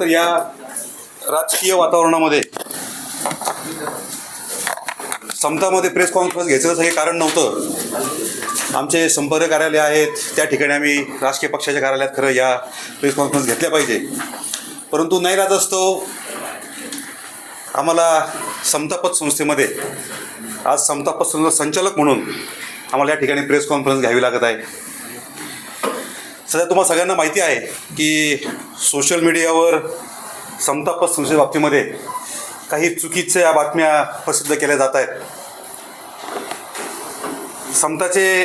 तर या राजकीय वातावरणामध्ये समतामध्ये प्रेस कॉन्फरन्स घ्यायचं असं कारण नव्हतं. आमचे संपर्क कार्यालय आहेत त्या ठिकाणी आम्ही राजकीय पक्षाच्या कार्यालयात खरं या प्रेस कॉन्फरन्स घेतल्या पाहिजे. परंतु नाही राहत असतो आम्हाला समतापत संस्थेमध्ये आज समतापत संस्था संचालक म्हणून आम्हाला या ठिकाणी प्रेस कॉन्फरन्स घ्यावी लागत आहे. सध्या तुम्हाला सगळ्यांना माहिती आहे की सोशल मीडियावर समताप संस्थेच्या बाबतीमध्ये काही चुकीच्या बातम्या प्रसिद्ध केल्या जात आहेत. समताचे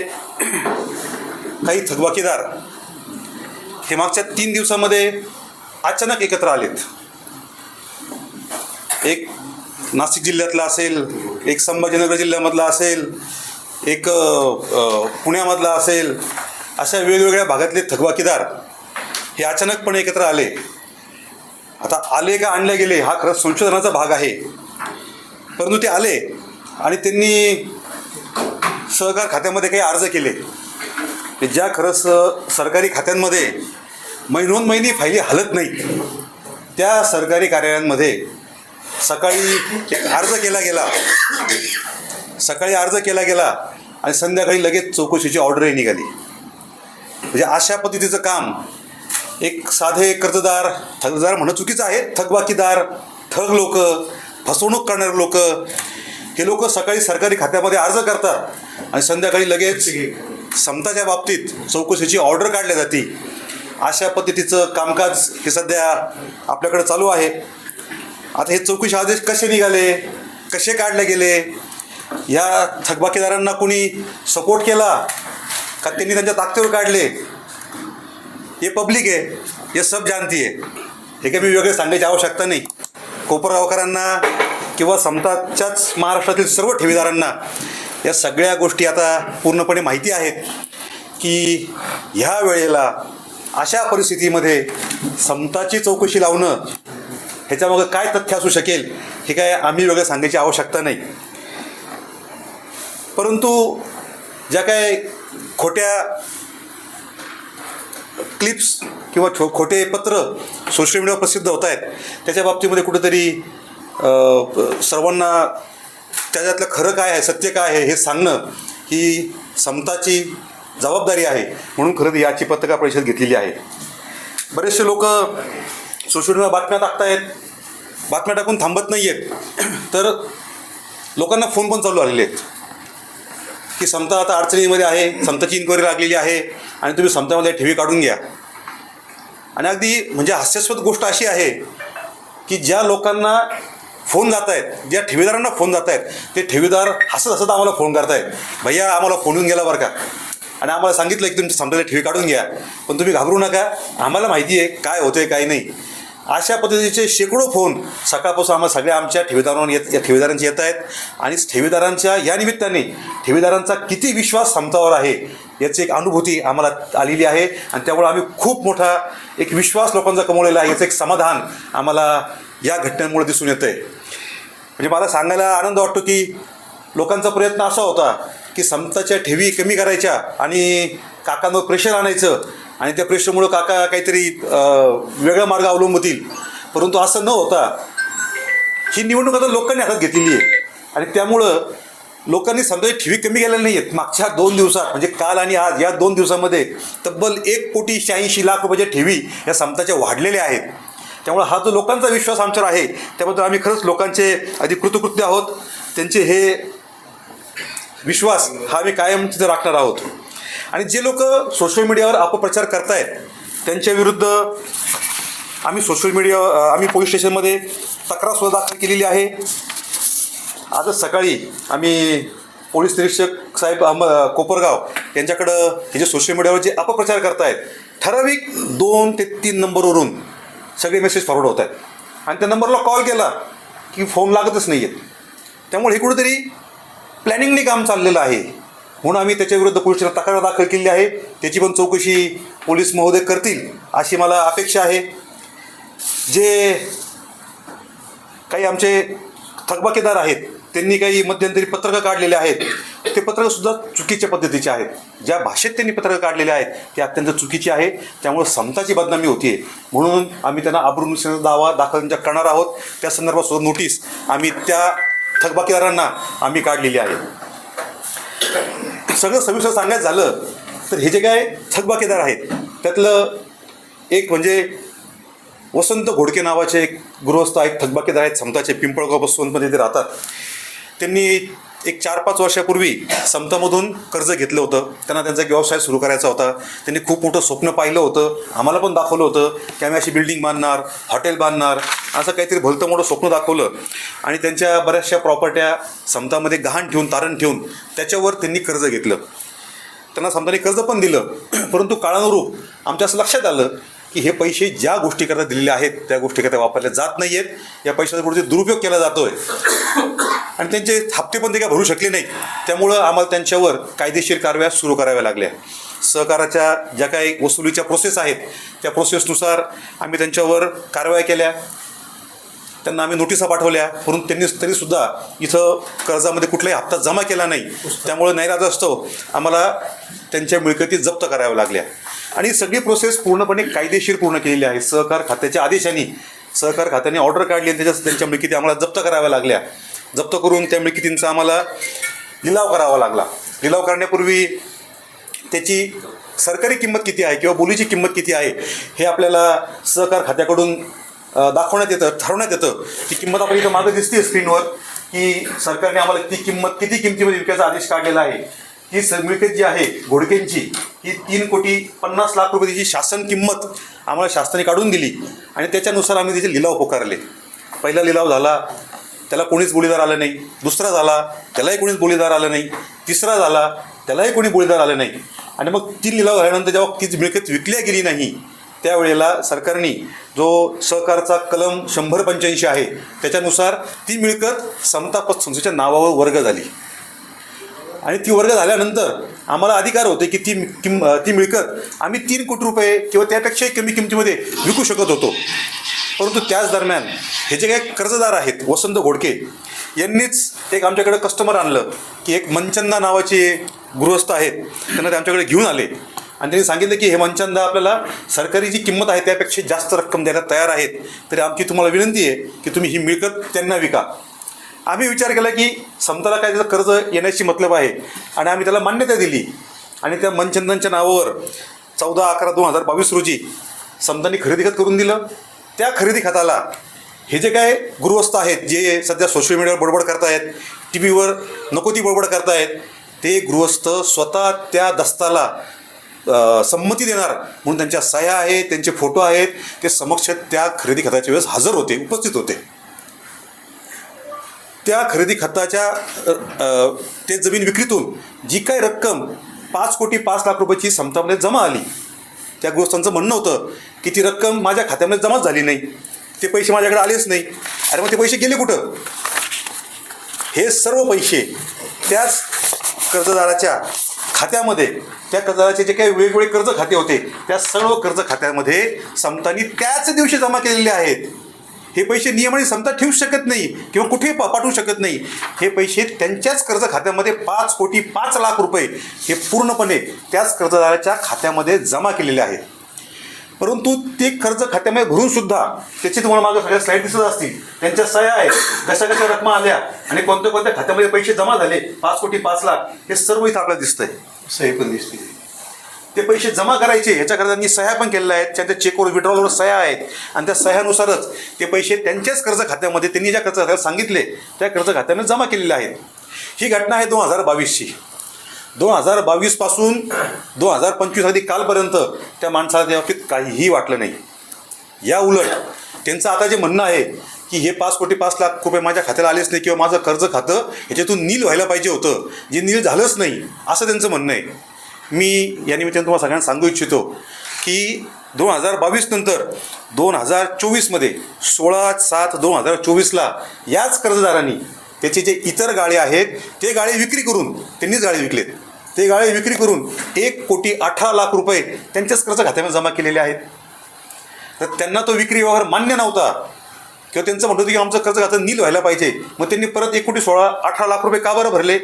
काही थकबाकीदार हे मागच्या तीन दिवसामध्ये अचानक एकत्र आलेत. एक नाशिक जिल्ह्यातला असेल एक संभाजीनगर जिल्ह्यामधला असेल एक पुण्यामधला असेल अशा वेगवेगळ्या भागातले थकबाकीदार हे अचानकपणे एकत्र आले. आता आले का आणले गेले हा खरंच संशोधनाचा भाग आहे. परंतु ते आले आणि त्यांनी सहकार खात्यामध्ये काही अर्ज केले. की ज्या खरंच सरकारी खात्यांमध्ये महिनोन महिने फायली हलत नाहीत त्या सरकारी कार्यालयांमध्ये सकाळी एक अर्ज केला गेला. सकाळी अर्ज केला गेला आणि संध्याकाळी लगेच चौकशीची ऑर्डरही निघाली. म्हणजे अशा पद्धतीचं काम. एक साधे कर्जदार थकदार म्हणणं चुकीचं आहे. थकबाकीदार ठग लोक फसवणूक करणारे लोक हे लोक सकाळी सरकारी खात्यामध्ये अर्ज करतात आणि संध्याकाळी लगेच समताच्या बाबतीत चौकशीची ऑर्डर काढल्या जाते. अशा पद्धतीचं कामकाज हे सध्या आपल्याकडे चालू आहे. आता हे चौकशी आदेश कसे निघाले? कसे काढले गेले? या थकबाकीदारांना कोणी सपोर्ट केला? का त्यांनी त्यांच्या ताकदीवर काढले? हे पब्लिक आहे हे सब जानती आहे. हे काही मी वेगळे सांगायची आवश्यकता नाही. कोपरगावकरांना किंवा समताच्याच महाराष्ट्रातील सर्व ठेवीदारांना या सगळ्या गोष्टी आता पूर्णपणे माहिती आहेत की ह्या वेळेला अशा परिस्थितीमध्ये समताची चौकशी लावणं ह्याच्यामागं काय तथ्य असू शकेल हे काय आम्ही वेगळं सांगायची आवश्यकता नाही. परंतु ज्या काय खोट्या क्लिप्स किंवा छो खोटे पत्र सोशल मीडियावर प्रसिद्ध होत आहेत. त्याच्या बाबतीमध्ये कुठेतरी सर्वांना त्याच्यातलं खरं काय आहे सत्य काय आहे हे सांगणं ही समताची जबाबदारी आहे. म्हणून खरं तर याची पत्रकार परिषद घेतलेली आहे. बरेचसे लोक सोशल मीडियावर बातम्या टाकतायत. बातम्या टाकून थांबत नाही आहेत तर लोकांना फोन पण चालू आलेले आहेत. की समता आता अडचणीमध्ये आहे समताची इन्क्वायरी लागलेली आहे आणि तुम्ही समतामध्ये ठेवी काढून घ्या. आणि अगदी म्हणजे हास्यास्पद गोष्ट अशी आहे की ज्या लोकांना फोन जात आहेत ज्या ठेवीदारांना फोन जात आहेत ते ठेवीदार हसत हसत आम्हाला फोन करतायत. भैया आम्हाला फोन येऊन गेला बरं का? आणि आम्हाला सांगितलं की तुमच्या समताला ठेवी काढून घ्या. पण तुम्ही घाबरू नका. आम्हाला माहिती आहे काय होतं आहे काय नाही. अशा पद्धतीचे शेकडो फोन सकाळपासून आम्हाला सगळ्या आमच्या ठेवीदारांवर येत या ठेवीदारांचे येत आहेत. आणि ठेवीदारांच्या या निमित्ताने ठेवीदारांचा किती विश्वास समतावर आहे याची एक अनुभूती आम्हाला आलेली आहे. आणि त्यामुळे आम्ही खूप मोठा एक विश्वास लोकांचा कमवलेला आहे. याचं एक समाधान आम्हाला या घटनांमुळे दिसून येतं आहे म्हणजे मला सांगायला आनंद वाटतो की लोकांचा प्रयत्न असा होता की समताच्या ठेवी कमी करायच्या आणि काकांवर प्रेशर आणायचं आणि त्या प्रेशरमुळं काका काहीतरी वेगळा मार्ग अवलंबतील परंतु असं न होता ही निवडणूक आता लोकांनी हातात घेतलेली आहे. आणि त्यामुळं लोकांनी समजा ठेवी कमी केलेल्या नाही आहेत मागच्या दोन दिवसात म्हणजे काल आणि आज या दोन दिवसामध्ये तब्बल एक कोटी शहाऐंशी लाख रुपयाच्या ठेवी या समताच्या वाढलेल्या आहेत. त्यामुळे हा जो लोकांचा विश्वास आमच्यावर आहे त्याबद्दल आम्ही खरंच लोकांचे अधिक कृतकृत्य आहोत. त्यांचे हे विश्वास हा आम्ही कायम तिथे राखणार आहोत. आणि जे लोक सोशल मीडियावर अपप्रचार करतायत त्यांच्या विरुद्ध आम्ही सोशल मीडिया आम्ही पोलीस स्टेशनमध्ये तक्रारसुद्धा दाखल केलेली आहे. आजच सकाळी आम्ही पोलीस निरीक्षक साहेब अहमद कोपरगाव यांच्याकडं हे जे सोशल मीडियावर जे अपप्रचार करतायत ठराविक दोन ते तीन नंबरवरून सगळे मेसेज फॉरवर्ड होत आहेत आणि त्या नंबरला कॉल केला की फोन लागतच नाही आहेत त्यामुळे हे कुठेतरी प्लॅनिंगने काम चाललेलं आहे. हो म्हणून आम्ही त्याच्याविरुद्ध पोलीस तक्रार दाखल केली आहे. त्याची पण चौकशी पोलीस महोदय करतील अशी मला अपेक्षा आहे. जे काही आमचे थकबाकीदार आहेत त्यांनी काही मध्यंतरी पत्रकं काढलेले आहेत ते पत्रकंसुद्धा चुकीच्या पद्धतीचे आहेत. ज्या भाषेत त्यांनी पत्रकं काढलेले आहेत ते अत्यंत चुकीची आहे. त्यामुळे समताची बदनामी होती म्हणून आम्ही त्यांना आबरूनुसार दावा दाखल करणार आहोत त्या संदर्भात सुद्धा नोटीस आम्ही त्या थकबाकीदारांना आम्ही काढलेली आहे. सगळं सविस्तर सांगायचं झालं तर हे जे काय थकबाकीदार आहेत त्यातलं एक म्हणजे वसंत घोडके नावाचे एक गृहस्थ आहेत थकबाकीदार आहेत समताचे पिंपळगावमध्ये ते राहतात. त्यांनी एक चार पाच वर्षापूर्वी समतामधून कर्ज घेतलं होतं. त्यांना त्यांचा एक व्यवसाय सुरू करायचा होता. त्यांनी खूप मोठं स्वप्न पाहिलं होतं. आम्हाला पण दाखवलं होतं की आम्ही अशी बिल्डिंग बांधणार हॉटेल बांधणार असं काहीतरी भलतं मोठं स्वप्न दाखवलं. आणि त्यांच्या बऱ्याचशा प्रॉपर्ट्या समतामध्ये गहाण ठेवून तारण ठेवून त्याच्यावर त्यांनी कर्ज घेतलं. त्यांना समताने कर्ज पण दिलं. परंतु काळानुरूप आमच्या असं लक्षात आलं की हे पैसे ज्या गोष्टीकरता दिलेले आहेत त्या गोष्टीकरता वापरले जात नाही आहेत या पैशाचा पुढे दुरुपयोग केला जातोय. आणि त्यांचे हप्ते पण ते काय भरू शकले नाहीत. त्यामुळं आम्हाला त्यांच्यावर कायदेशीर कारवाया सुरू कराव्या लागल्या. सहकाराच्या ज्या काही वसुलीच्या प्रोसेस आहेत त्या प्रोसेसनुसार आम्ही त्यांच्यावर कारवाया केल्या. त्यांना आम्ही नोटिसा पाठवल्या. परंतु त्यांनी तरीसुद्धा इथं कर्जामध्ये कुठलाही हप्ता जमा केला नाही. त्यामुळं असतो आम्हाला त्यांच्या मिळकती जप्त कराव्या लागल्या. आणि सगळी प्रोसेस पूर्णपणे कायदेशीर पूर्ण केलेली आहे. सहकार खात्याच्या आदेशाने सहकार खात्याने ऑर्डर काढली आणि त्याच्या त्यांच्या मिळकती आम्हाला जप्त कराव्या लागल्या. जप्त करून त्या मिळकतींचा आम्हाला लिलाव करावा लागला. लिलाव करण्यापूर्वी त्याची सरकारी किंमत किती आहे किंवा बोलीची किंमत किती आहे हे आपल्याला सहकार खात्याकडून दाखवण्यात येतं ठरवण्यात येतं. ती किंमत आपल्या इथं मागं दिसते स्क्रीनवर की सरकारने आम्हाला ती किंमत किती किमतीमध्ये विकायचा आदेश काढलेला आहे. ही स मिळकत जी आहे घोडकेंची ही तीन कोटी पन्नास लाख रुपयेची शासन किंमत आम्हाला शासनाने काढून दिली आणि त्याच्यानुसार आम्ही त्याचे लिलाव पुकारले. पहिला लिलाव झाला त्याला कोणीच बोलीदार आलं नाही. दुसरा झाला त्यालाही कोणीच बोलीदार आलं नाही. तिसरा झाला त्यालाही कोणी बोलीदार आलं नाही. आणि मग तीन लिलाव झाल्यानंतर जेव्हा तीच मिळकत विकल्या गेली नाही त्यावेळेला सरकारने जो सहकारचा कलम शंभर पंच्याऐंशी आहे त्याच्यानुसार ती मिळकत समता संस्थेच्या नावावर वर्ग झाली. आणि ती वर्ग झाल्यानंतर आम्हाला अधिकार होते की ती किम ती मिळकत आम्ही तीन कोटी रुपये किंवा त्यापेक्षाही कमी किमतीमध्ये विकू शकत होतो. परंतु त्याच दरम्यान हे जे काही कर्जदार आहेत वसंत घोडके यांनीच एक आमच्याकडे कस्टमर आणलं की एक मनचंदा नावाचे गृहस्थ आहेत त्यांना ते आमच्याकडे घेऊन आले. आणि त्यांनी सांगितलं की हे मंचंदा आपल्याला सरकारी जी किंमत आहे त्यापेक्षा जास्त रक्कम द्यायला तयार आहेत. तरी आमची तुम्हाला विनंती आहे की तुम्ही ही मिळकत त्यांना विका. आम्ही विचार केला की समताला काय त्याचं कर्ज येण्याची मतलब आहे. आणि आम्ही त्याला मान्यता दिली. आणि त्या मनचंदनच्या नावावर चौदा अकरा दोन हजार बावीस रोजी समतांनी खरेदी खत करून दिलं. त्या खरेदी खताला हे जे काय गृहस्थ आहेत जे सध्या सोशल मीडियावर बडबड करतायत टी व्हीवर नको ती बडबड करतायत ते गृहस्थ स्वतः त्या दस्ताला संमती देणार म्हणून त्यांच्या सह्या आहेत त्यांचे फोटो आहेत ते समक्ष त्या खरेदी खताच्या वेळेस हजर होते उपस्थित होते. त्या खरेदी खताच्या ते जमीन विक्रीतून जी काय रक्कम पाच कोटी पाच लाख रुपयाची समतामध्ये जमा आली त्या गृहस्थांचं म्हणणं होतं की ती रक्कम माझ्या खात्यामध्ये जमाच झाली नाही. ते पैसे माझ्याकडे आलेच नाही. अरे मग ते पैसे गेले कुठं? हे सर्व पैसे त्याच कर्जदाराच्या खात्यामध्ये त्या कर्जदाराचे जे काही वेगवेगळे कर्ज खाते होते त्या सर्व कर्ज खात्यामध्ये समतानी त्याच दिवशी जमा केलेले आहेत. हे पैसे नियमाने समता ठेवू शकत नाही किंवा कुठेही पाठवू शकत नाही हे पैसे त्यांच्याच कर्ज खात्यामध्ये पाच कोटी पाच लाख रुपये हे पूर्णपणे त्याच कर्जदाराच्या खात्यामध्ये जमा केलेले आहेत. परंतु ते कर्ज खात्यामध्ये भरून सुद्धा त्याची तुम्हाला मागं सगळ्या स्लाईड दिसत असतील त्यांच्या सह्या आहेत कशा कशा रकमा आल्या आणि कोणत्या कोणत्या खात्यामध्ये पैसे जमा झाले पाच कोटी पाच लाख हे सर्व इथं आपल्याला दिसतंय. सही पण दिसते ते पैसे जमा करायचे ह्याच्याकरता त्यांनी सह्या पण केलेल्या आहेत. त्यांच्या चेकवर विड्रॉलवर सह्या आहेत. आणि त्या सह्यानुसारच ते पैसे त्यांच्याच कर्ज खात्यामध्ये त्यांनी ज्या कर्ज खात्याला सांगितले त्या कर्ज खात्यानं जमा केलेले आहेत. ही घटना आहे दोन हजार बावीसची. दोन हजार बावीसपासून दोन हजार पंचवीस अगदी कालपर्यंत त्या माणसाला त्या बाबतीत काहीही वाटलं नाही. या उलट त्यांचं आता जे म्हणणं आहे की हे पाच कोटी पाच लाख रुपये माझ्या खात्याला आलेच नाही किंवा माझं कर्ज खातं ह्याच्यातून नील व्हायला पाहिजे होतं. जे नील झालंच नाही असं त्यांचं म्हणणं आहे. मी या निमित्तानं तुम्हाला सगळ्यांना सांगू इच्छितो की दोन हजार बावीस नंतर दोन हजार चोवीसमध्ये सोळा सात दोन हजार चोवीसला याच कर्जदारांनी त्याचे जे इतर गाळे आहेत ते गाळे विक्री करून त्यांनीच गाळे विकलेत. ते गाळे विक्री करून एक कोटी अठरा लाख रुपये त्यांच्याच कर्ज खात्यामध्ये जमा केलेले आहेत. तर त्यांना तो विक्री व्यवहार मान्य नव्हता. किंवा त्यांचं म्हणत होतं की आमचं कर्ज खातं नील व्हायला पाहिजे. मग त्यांनी परत एक कोटी सोळा अठरा लाख रुपये का बरं भरले?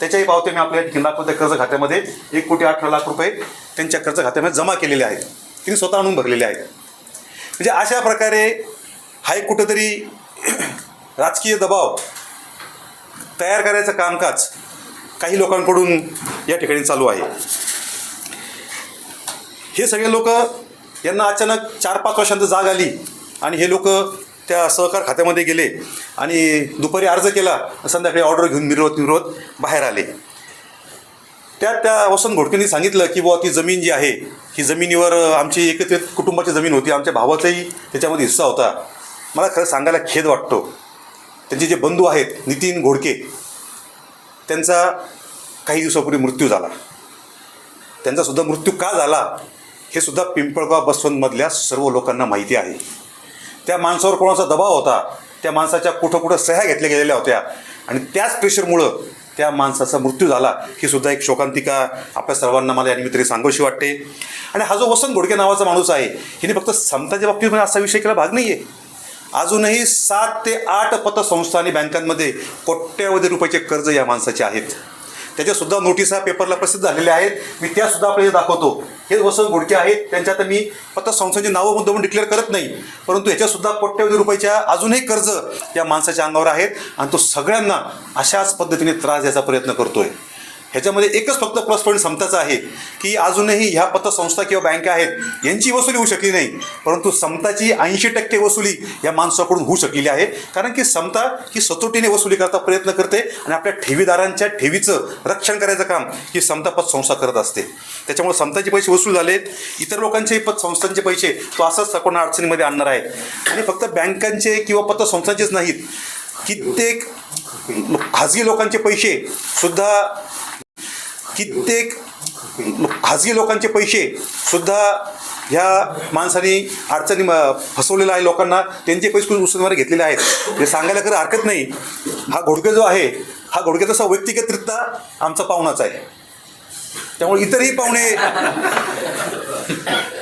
त्याच्याही पावते मी आपल्या ठिकाणी दाखवतो कर्ज खात्यामध्ये. एक कोटी अठरा लाख रुपये त्यांच्या कर्ज खात्यामध्ये जमा केलेले आहेत. तिने स्वतः आणून भरलेले आहेत. म्हणजे अशा प्रकारे हा एक कुठंतरी राजकीय दबाव तयार करायचं कामकाज काही लोकांकडून या ठिकाणी चालू आहे. हे सगळे लोक यांना अचानक चार पाच वर्षांत जाग आली आणि हे लोक त्या सहकार खात्यामध्ये गेले आणि दुपारी अर्ज केला संध्याकाळी ऑर्डर घेऊन मिरवत मिरवत बाहेर आले. त्यात त्या वसंत घोडकेंनी सांगितलं की बुवा ती जमीन जी आहे ही जमिनीवर आमची एकत्रित कुटुंबाची जमीन होती आमच्या भावाचाही त्याच्यामध्ये हिस्सा होता. मला खरं सांगायला खेद वाटतो. त्यांचे जे बंधू आहेत नितीन घोडके त्यांचा काही दिवसापूर्वी मृत्यू झाला. त्यांचासुद्धा मृत्यू का झाला हे सुद्धा पिंपळगाव बसवंतमधल्या सर्व लोकांना माहिती आहे. त्या माणसावर कोणाचा दबाव होता त्या माणसाच्या कुठं कुठं सह्या घेतल्या गेलेल्या होत्या. आणि त्याच प्रेशरमुळं त्या माणसाचा मृत्यू झाला. ही सुद्धा एक शोकांतिका आपल्या सर्वांना मला या निमित्ताने वाटते. आणि हा जो वसंत घोडके नावाचा माणूस आहे हिने फक्त समताच्या बाबतीत म्हणजे असा विषय केला भाग नाही आहे अजूनही सात ते आठ पतसंस्था आणि बँकांमध्ये कोट्यवधी रुपयाचे कर्ज या माणसाचे आहेत. त्याच्यासुद्धा नोटिसा पेपरला प्रसिद्ध झालेल्या आहेत. मी त्यासुद्धा आपल्याला दाखवतो. हे वसंत घोडके आहेत त्यांच्या तर मी पतसंस्थांची नावं मुद्दामून डिक्लेअर करत नाही. परंतु याच्यासुद्धा कोट्यवधी रुपयाच्या अजूनही कर्ज या माणसाच्या अंगावर आहेत आणि तो सगळ्यांना अशाच पद्धतीने त्रास द्यायचा प्रयत्न करतोय. ह्याच्यामध्ये एकच फक्त प्लस पॉईंट समताचा आहे की अजूनही ह्या पतसंस्था किंवा बँका आहेत यांची वसुली होऊ शकली नाही. परंतु समताची ऐंशी टक्के वसुली या माणसाकडून होऊ शकलेली आहे. कारण की समता ही सचोटीने वसुली करता प्रयत्न करते आणि आपल्या ठेवीदारांच्या ठेवीचं रक्षण करायचं काम ही समता पतसंस्था करत असते. त्याच्यामुळे समताचे पैसे वसूल झालेत. इतर लोकांचे पतसंस्थांचे पैसे तो असंच सकोणा अडचणीमध्ये आणणार आहे. आणि फक्त बँकांचे किंवा पतसंस्थांचेच नाहीत. कित्येक खाजगी लोकांचे पैसे सुद्धा कित्येक खाजगी लोकांचे पैसे सुद्धा ह्या माणसाने अडचणी म- फसवलेलं आहे लोकांना त्यांचे पैसे उचलणारे घेतलेले आहेत? हे सांगायला खरं हरकत नाही. हा घोडके जो आहे हा घोडके तसा व्यक्तिगतरित्या आमचा पाहुणाच आहे. त्यामुळे इतरही पाहुणे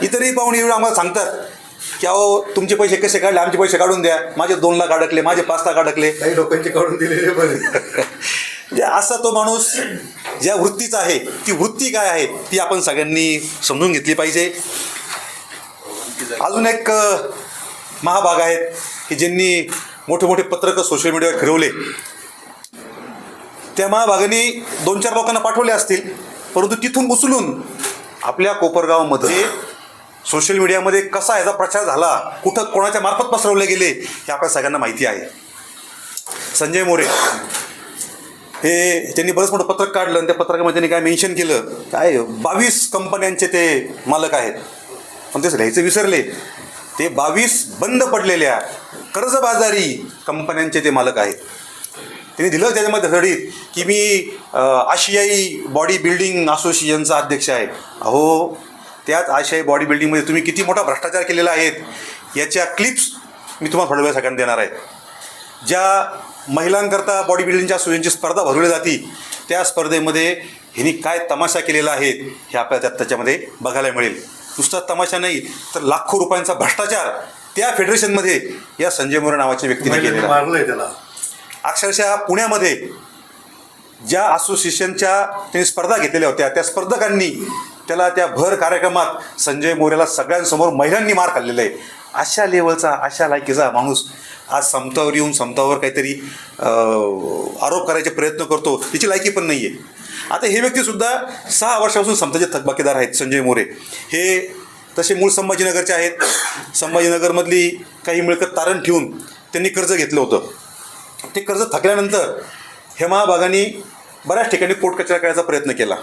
इतरही पाहुणे येऊन आम्हाला सांगतात की अहो तुमचे पैसे कसे काढले? आमचे पैसे काढून द्या. माझे दोन लाख अडकले माझे पाच लाख अडकले काही लोकांचे काढून दिलेले पण असा तो माणूस ज्या वृत्तीचा आहे ती वृत्ती काय आहे ती आपण सगळ्यांनी समजून घेतली पाहिजे. अजून एक महाभाग आहेत की ज्यांनी मोठे मोठे पत्रकं सोशल मीडियावर फिरवले. त्या महाभागाने दोन चार लोकांना पाठवले असतील परंतु तिथून उचलून आपल्या कोपरगावमध्ये सोशल मीडियामध्ये कसा याचा प्रचार झाला कुठं कोणाच्या मार्फत पसरवले गेले हे आपल्या सगळ्यांना माहिती आहे. संजय मोरे हे त्यांनी बरंच मोठं पत्रक काढलं आणि त्या पत्रकामध्ये त्यांनी काय मेन्शन केलं. काय बावीस कंपन्यांचे ते मालक आहेत. पण ते लिहायचं विसरले. ते बावीस बंद पडलेल्या कर्जबाजारी कंपन्यांचे ते मालक आहेत. त्यांनी दिलं त्याच्यामध्ये धडीत की मी आशियाई बॉडी बिल्डिंग असोसिएशनचा अध्यक्ष आहे. अहो त्याच आशियाई बॉडी बिल्डिंगमध्ये तुम्ही किती मोठा भ्रष्टाचार केलेला आहे. याच्या क्लिप्स मी तुम्हाला थोड्या वेळ सगळ्यांना देणार आहे. ज्या महिलांकरता बॉडी बिल्डिंगच्या सोयींची स्पर्धा भरवली जाती. त्या स्पर्धेमध्ये ह्यांनी काय तमाशा केलेला आहे हे आपल्याला त्यात त्याच्यामध्ये बघायला मिळेल. नुसता तमाशा नाही तर लाखो रुपयांचा भ्रष्टाचार त्या फेडरेशनमध्ये या संजय मोरे नावाच्या व्यक्तीने केलेला आहे. मारलंय त्याला. अक्षरशः पुण्यामध्ये ज्या असोसिएशनच्या त्यांनी स्पर्धा घेतलेल्या होत्या त्या स्पर्धकांनी त्याला त्या भर कार्यक्रमात संजय मोरेला सगळ्यांसमोर महिलांनी मार खाल्लेला आहे. अशा लेवलचा अशा लायकीचा माणूस आज समतावर येऊन समतावर काहीतरी आरोप करायचे प्रयत्न करतो त्याची लायकी पण नाही आहे आता हे व्यक्तीसुद्धा सहा वर्षापासून समताचे थकबाकीदार आहेत संजय मोरे. हे तसे मूळ संभाजीनगरचे आहेत. संभाजीनगरमधली काही मिळकत तारण ठेवून त्यांनी कर्ज घेतलं होतं. ते कर्ज थकल्यानंतर हे महाभागाने बऱ्याच ठिकाणी कोर्ट कचरा करायचा प्रयत्न केला.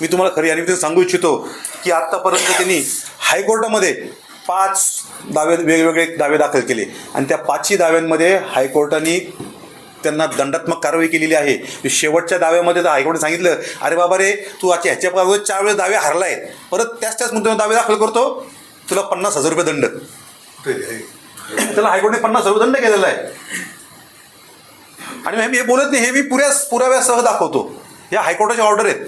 मी तुम्हाला खरी आणि सांगू इच्छितो की आत्तापर्यंत त्यांनी हायकोर्टामध्ये पाच दावे वेगवेगळे दावे दाखल केले. आणि त्या पाचही दाव्यांमध्ये हायकोर्टाने त्यांना दंडात्मक कारवाई केलेली आहे. शेवटच्या दाव्यामध्ये तर हायकोर्टाने सांगितलं अरे बाबा रे तू आता ह्याच्या चार वेळेस दावे हरलाय. परत त्याच त्याच मुद्द्यावर दावे दाखल करतो तुला पन्नास हजार रुपये दंड. त्याला हायकोर्टने पन्नास हजार रुपये दंड केलेला आहे. आणि मी हे बोलत नाही हे मी पुऱ्या पुराव्यासह दाखवतो. या हायकोर्टाच्या ऑर्डर आहेत.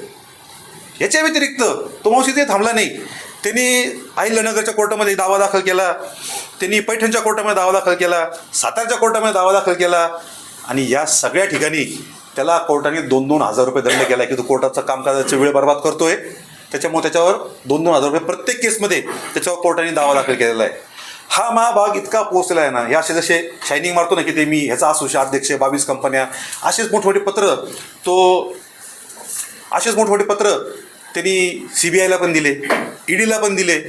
याच्या व्यतिरिक्त तो मावशी ते थांबला नाही. त्यांनी अहिल्यानगरच्या कोर्टामध्ये दावा दाखल केला. त्यांनी पैठणच्या कोर्टामध्ये दावा दाखल केला. सातारच्या कोर्टामध्ये दावा दाखल केला. आणि या सगळ्या ठिकाणी त्याला कोर्टाने दोन दोन हजार रुपये दंड केला की तो कोर्टाचं कामकाजाचा वेळ बर्बाद करतोय. त्याच्यामुळे त्याच्यावर दोन दोन हजार रुपये प्रत्येक केसमध्ये त्याच्यावर कोर्टाने दावा दाखल केलेला आहे. हा महाभाग इतका पोहोचलेला आहे ना हे असे जसे शायनिंग मारतो ना की ते मी ह्याचा असू अध्यक्ष बावीस कंपन्या असेच मोठमोठे पत्र तो असेच मोठमोठे पत्र त्यांनी सी बी आयला पण दिले ईडीला पण दिले.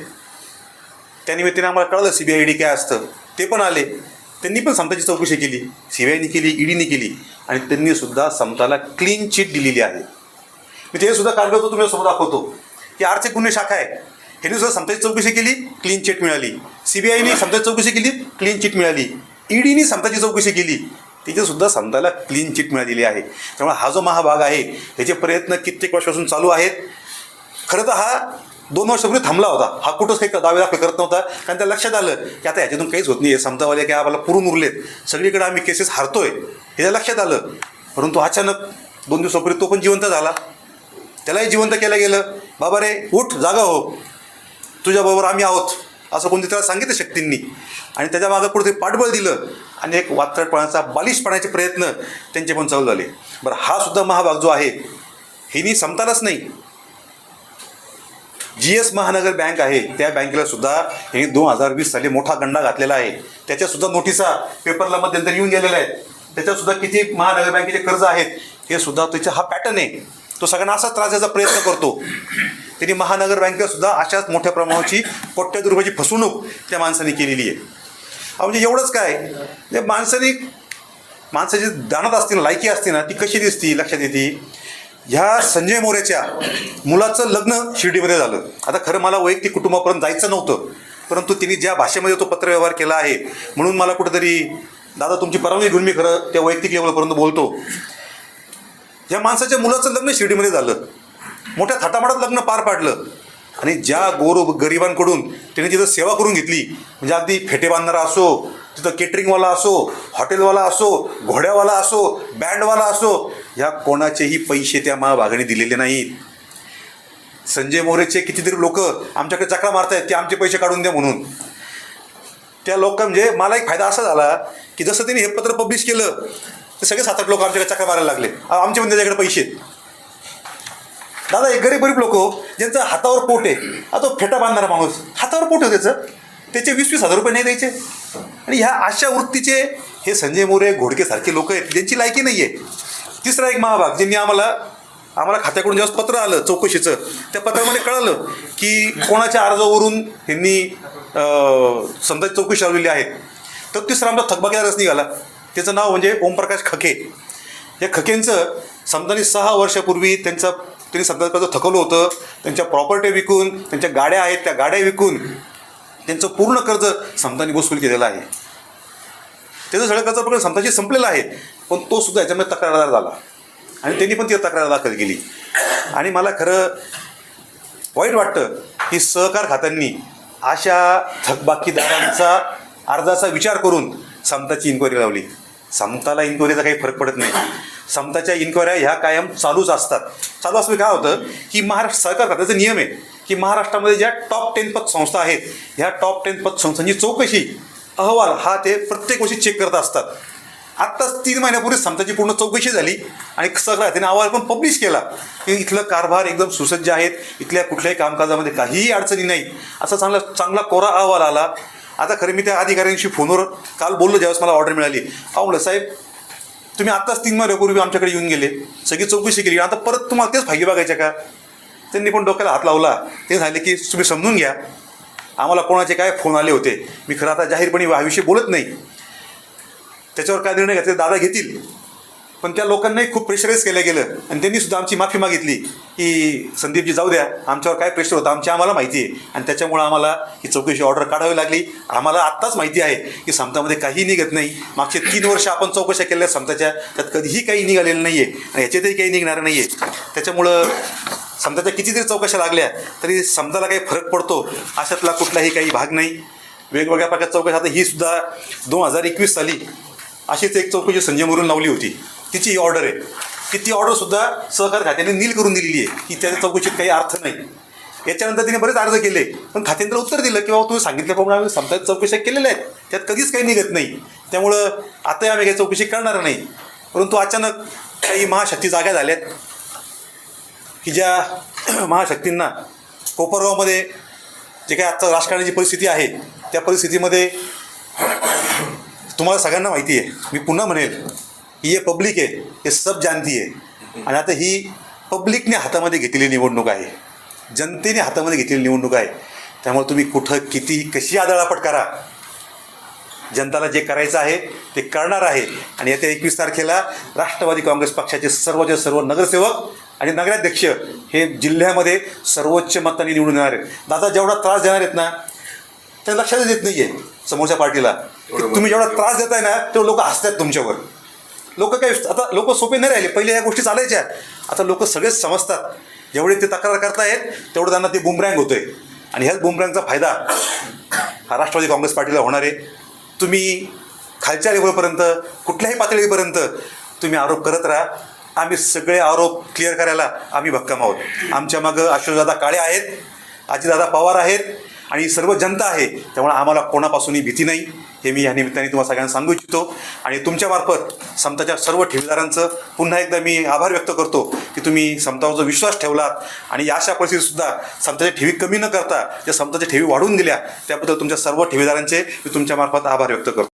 त्यानिमित्ताने आम्हाला कळलं सी बी आय ईडी काय असतं. ते पण आले. त्यांनी पण समताची चौकशी केली. सी बी आयनी केली ईडीने केली. आणि त्यांनी सुद्धा समताला क्लीन चिट दिलेली आहे. मी ते सुद्धा कागद तुम्ही समोर दाखवतो. की आर्थिक गुन्हे शाखा आहे. ह्यांनी सुद्धा समताची चौकशी केली क्लीन चिट मिळाली. सी बी आयने समताची चौकशी केली क्लीन चिट मिळाली. ईडीने समताची चौकशी केली. तिथेसुद्धा समताला क्लीन चिट मिळालेली आहे. त्यामुळे हा जो महाभाग आहे त्याचे प्रयत्न कित्येक वर्षापासून चालू आहेत. खरं तर हा दोन वर्षापूर्वी थांबला होता. हा कुठंच काही दावे दाखल करत नव्हता. कारण त्या लक्षात आलं की आता ह्याच्यातून काहीच होत नाही आहे समतावाले काय आम्हाला पुरून उरलेत. सगळीकडे आम्ही केसेस हारतोय. हे लक्षात आलं. परंतु अचानक दोन दिवसापूर्वी तो पण जिवंत झाला. त्यालाही जिवंत केलं गेलं. बाबा रे उठ जागा हो. तुझ्याबरोबर आम्ही आहोत. असं कोणती त्याला सांगितलं शक्तींनी. आणि त्याच्या मागं कुठेतरी पाठबळ दिलं. आणि एक वात्रटपणाचा बालिशपणाचे प्रयत्न त्यांचे पण चालू झाले. बरं हा सुद्धा महाभाग जो आहे हिनी समतालाच नाही. जी एस महानगर बँक आहे त्या बँकेला सुद्धा हे दोन हजार वीस साली मोठा गंडा घातलेला आहे. त्याच्यासुद्धा नोटिसा पेपरला मध्यंतरी येऊन गेलेल्या आहेत. त्याच्यासुद्धा किती महानगर बँकेचे कर्ज आहेत हे सुद्धा त्याचा हा पॅटर्न आहे. तो सगळ्यांना असाच त्रास द्यायचा प्रयत्न करतो. त्यांनी महानगर बँकेसुद्धा अशाच मोठ्या प्रमाणाची कोट्याधी रुपयाची फसवणूक त्या माणसाने केलेली आहे. म्हणजे एवढंच काय? म्हणजे माणसाने माणसाची दानत असतील ना लायकी असते ना ती कशी दिसती? लक्षात येते. ह्या संजय मोरेच्या मुलाचं लग्न शिर्डीमध्ये झालं. आता खरं मला वैयक्तिक कुटुंबापर्यंत जायचं नव्हतं परंतु तिने ज्या भाषेमध्ये तो पत्रव्यवहार केला आहे म्हणून मला कुठेतरी दादा तुमची परवानगी घेऊन मी खरं त्या वैयक्तिक लेवलपर्यंत बोलतो. या माणसाच्या मुलाचं लग्न शिर्डीमध्ये झालं. मोठ्या थाटामाटात लग्न पार पाडलं. आणि ज्या गोर गरिबांकडून त्याने तिथं सेवा करून घेतली म्हणजे अगदी फेटे बांधणारा असो तिथं केटरिंगवाला असो हॉटेलवाला असो घोड्यावाला असो बँडवाला असो ह्या कोणाचेही पैसे त्या महाभागाने दिलेले नाहीत. संजय मोरेचे कितीतरी लोक आमच्याकडे चकरा मारतायत ते आमचे पैसे काढून द्या म्हणून. त्या लोक म्हणजे मला एक फायदा असा झाला की जसं त्यांनी हे पत्र पब्लिश केलं ते सगळे सात आठ लोक आमच्याकडे चकरा मारायला लागले. अहो, आमचे पण त्याच्याकडे पैसे आहेत. दादा एक गरीब गरीब लोक ज्यांचं हातावर पोट आहे हा तो फेटा बांधणारा माणूस हातावर पोट आहे त्याचं. त्याचे वीस वीस हजार रुपये नाही द्यायचे. आणि ह्या अशा वृत्तीचे हे संजय मोरे घोडकेसारखे लोक आहेत ज्यांची लायकी नाही आहे तिसरा एक महाभाग ज्यांनी आम्हाला आम्हाला खात्याकडून जेव्हा पत्र आलं चौकशीचं त्या पत्रामध्ये कळालं की कोणाच्या अर्जावरून ह्यांनी समजा चौकशी लावलेली आहे. तर तिसरा आमचा थकबाकीदारच निघाला. त्याचं नाव म्हणजे ओमप्रकाश खके. या खकेंचं समजाने सहा वर्षापूर्वी त्यांचं त्यांनी समजा कर्ज थकवलं होतं त्यांच्या प्रॉपर्टी विकून त्यांच्या गाड्या आहेत त्या गाड्या विकून त्यांचं पूर्ण कर्ज समतानी वसूल केलेलं आहे. त्याचं सगळं कर्ज प्रकरण समताशी संपलेलं आहे. पण तो सुद्धा याच्यामध्ये तक्रारदार झाला. आणि त्यांनी पण ती तक्रार दाखल केली. आणि मला खरं वाईट वाटतं की सहकार खात्यांनी अशा थकबाकीदारांचा अर्जाचा विचार करून समताची इन्क्वायरी लावली. समताला इन्क्वायरीचा काही फरक पडत नाही. समताच्या इन्क्वायऱ्या ह्या कायम चालूच असतात. चालू असं काय होतं की महाराष्ट्र सहकार खात्याचा नियम आहे की महाराष्ट्रामध्ये ज्या टॉप टेन पत संस्था आहेत ह्या टॉप टेन पत संस्थांची चौकशी अहवाल हा ते प्रत्येक वर्षी चेक करत असतात. आत्ताच तीन महिन्यापूर्वी समताची पूर्ण चौकशी झाली आणि सगळा त्याने अहवाल पण पब्लिश केला की इथलं कारभार एकदम सुसज्ज आहेत इथल्या कुठल्याही कामकाजामध्ये काहीही अडचणी नाही. असा चांगला चांगला कोरा अहवाल आला. आता खरं मी त्या अधिकाऱ्यांशी फोनवर काल बोललो ज्यावेळेस मला ऑर्डर मिळाली. अहो म्हणलं साहेब तुम्ही आत्ताच तीन महिन्यापूर्वी आमच्याकडे येऊन गेले. सगळी चौकशी केली. आता परत तुम्हाला तेच फायदे बघायच्या का? त्यांनी पण डोक्याला हात लावला. ते झाले की तुम्ही समजून घ्या. आम्हाला कोणाचे काय फोन आले होते? मी खरं आता जाहीरपणे याविषयी बोलत नाही. त्याच्यावर काय निर्णय घेतले? दादा घेतील. पण त्या लोकांनाही खूप प्रेशराईज केलं गेलं. आणि त्यांनी सुद्धा आमची माफी मागितली की संदीपजी जाऊ द्या. आमच्यावर काय प्रेशर होतं? आमची आम्हाला माहिती आहे. आणि त्याच्यामुळं आम्हाला ही चौकशी ऑर्डर काढावी लागली. आम्हाला आत्ताच माहिती आहे की समतामध्ये काही निघत नाही. मागचे तीन वर्ष आपण चौकशा केल्या समताच्या. त्यात कधीही काही निघालेलं नाही आहे आणि ह्याच्यातही काही निघणार नाही आहे त्याच्यामुळं समताच्या कितीतरी चौकशा लागल्या तरी समताला काही फरक पडतो. अशातला कुठलाही काही भाग नाही. वेगवेगळ्या प्रकारच्या चौकशा. आता ही सुद्धा दोन हजार एकवीस साली अशीच एक चौकशी संजय मोरून लावली होती. तिची ही ऑर्डर आहे. की ती ऑर्डरसुद्धा सहकार खात्याने नील करून दिलेली आहे की त्या चौकशीत काही अर्थ नाही. याच्यानंतर तिने बरेच अर्ज केले पण खात्यानं उत्तर दिलं की बाबा तुम्ही सांगितल्याप्रमाणे आम्ही समजा चौकशा केलेल्या आहेत त्यात कधीच काही निघत नाही. त्यामुळं आताही आम्ही काही चौकशी करणार नाही. परंतु अचानक काही महाशक्ती जाग्या झाल्यात की ज्या महाशक्तींना कोपरगावमध्ये जे काही आत्ता राजकारणाची परिस्थिती आहे त्या परिस्थितीमध्ये तुम्हाला सगळ्यांना माहिती आहे. मी पुन्हा म्हणेल ही जे पब्लिक आहे हे सब जानती आहे. आणि आता ही पब्लिकने हातामध्ये घेतलेली निवडणूक आहे. जनतेने हातामध्ये घेतलेली निवडणूक आहे. त्यामुळे तुम्ही कुठं किती कशी आदळापट करा. जनताला जे करायचं आहे ते करणार आहे. आणि येत्या एकवीस तारखेला राष्ट्रवादी काँग्रेस पक्षाचे सर्वचे सर्व नगरसेवक आणि नगराध्यक्ष हे जिल्ह्यामध्ये सर्वोच्च मतांनी निवडून येणार आहेत. दादा जेवढा त्रास देणार आहेत ना ते लक्षातच येत नाही आहे समोरच्या पार्टीला. तुम्ही जेवढा त्रास देताय ना तेवढं लोक हसतात तुमच्यावर. लोक काय आता लोक सोपे नाही राहिले पहिले ह्या गोष्टी चालायच्या. आता लोक सगळेच समजतात. जेवढे ते तक्रार करतायत तेवढं त्यांना ते बुमरँग होतोय. आणि ह्याच बुमरँगचा फायदा हा राष्ट्रवादी काँग्रेस पार्टीला होणार आहे. तुम्ही खालच्या लेवलपर्यंत कुठल्याही पातळीपर्यंत तुम्ही आरोप करत राहा. आम्ही सगळे आरोप क्लिअर करायला आम्ही भक्कम आहोत. आमच्या मागं अशोकदादा काळे आहेत आजीदादा पवार आहेत आणि सर्व जनता आहे त्यामुळे आम्हाला कोणापासूनही भीती नाही. हे मी या निमित्ताने तुम्हाला सगळ्यांना सांगू इच्छितो. आणि तुमच्यामार्फत समताच्या सर्व ठेवीदारांचं पुन्हा एकदा मी आभार व्यक्त करतो की तुम्ही समतावर जो विश्वास ठेवलात आणि या अशा परिस्थितीतसुद्धा समताच्या ठेवी कमी न करता त्या समताच्या ठेवी वाढवून दिल्या त्याबद्दल तुमच्या सर्व ठेवीदारांचे मी तुमच्यामार्फत आभार व्यक्त करतो.